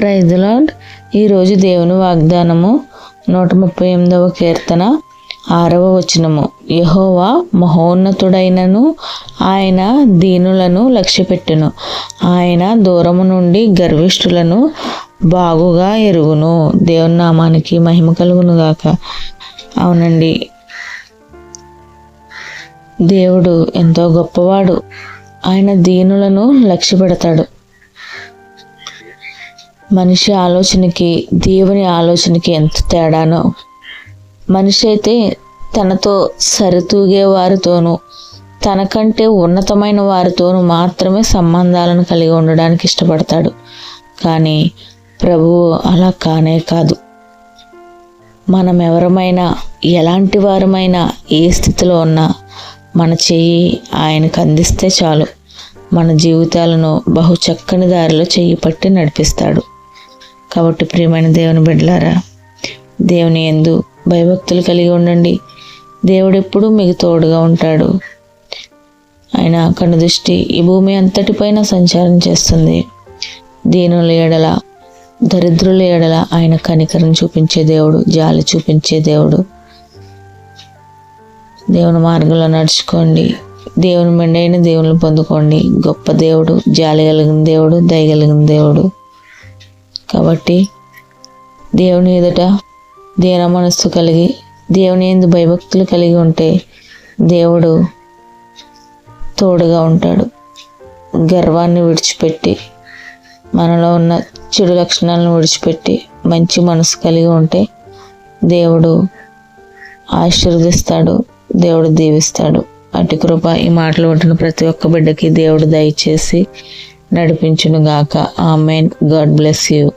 Praise lord ఈరోజు దేవుని వాగ్దానము నూట ముప్పై ఎనిమిదవ కీర్తన ఆరవ వచనము. యహోవా మహోన్నతుడైనను ఆయన దీనులను లక్ష్యపెట్టును. ఆయన దూరము నుండి గర్విష్ఠులను బాగుగా ఎరుగును. దేవుని నామానికి మహిమ కలుగును గాక. అవునండి. దేవుడు ఎంతో గొప్పవాడు. ఆయన దీనులను లక్ష్య పెడతాడు మనిషి ఆలోచనకి దేవుని ఆలోచనకి ఎంత తేడానో. మనిషి అయితే తనతో సరితూగే వారితోనూ తనకంటే ఉన్నతమైన వారితోనూ మాత్రమే సంబంధాలను కలిగి ఉండడానికి ఇష్టపడతాడు. కానీ ప్రభువు అలా కానే కాదు. మనం ఎవరమైనా ఎలాంటి వారమైనా ఏ స్థితిలో ఉన్నా మన చెయ్యి ఆయనకు అందిస్తే చాలు. మన జీవితాలను బహు చక్కని దారిలో చెయ్యి పట్టి నడిపిస్తాడు. కాబట్టి ప్రియమైన దేవుని బిడ్డలారా దేవుని ఎందు భయభక్తులు కలిగి ఉండండి. దేవుడు ఎప్పుడూ మీకు తోడుగా ఉంటాడు. ఆయన కనుదృష్టి ఈ భూమి అంతటిపైన సంచారం చేస్తుంది. దీనుల ఎడల దరిద్రుల ఎడల ఆయన కనికరం చూపించే దేవుడు జాలి చూపించే దేవుడు. దేవుని మార్గంలో నడుచుకోండి. దేవుని మెండైన దేవుని పొందుకోండి. గొప్ప దేవుడు జాలి కలిగిన దేవుడు దయగలిగిన దేవుడు. కాబట్టి దేవుని ఎదుట దీన మనస్సు కలిగి దేవుని ఎందు భయభక్తులు కలిగి ఉంటే దేవుడు తోడుగా ఉంటాడు. గర్వాన్ని విడిచిపెట్టి మనలో ఉన్న చెడు లక్షణాలను విడిచిపెట్టి మంచి మనసు కలిగి ఉంటే దేవుడు ఆశీర్వదిస్తాడు దేవుడు దీవిస్తాడు. అటు కృప ఈ మాటలు ఉంటున్న ప్రతి ఒక్క బిడ్డకి దేవుడు దయచేసి నడిపించును గాక ఆమెన్. God bless you.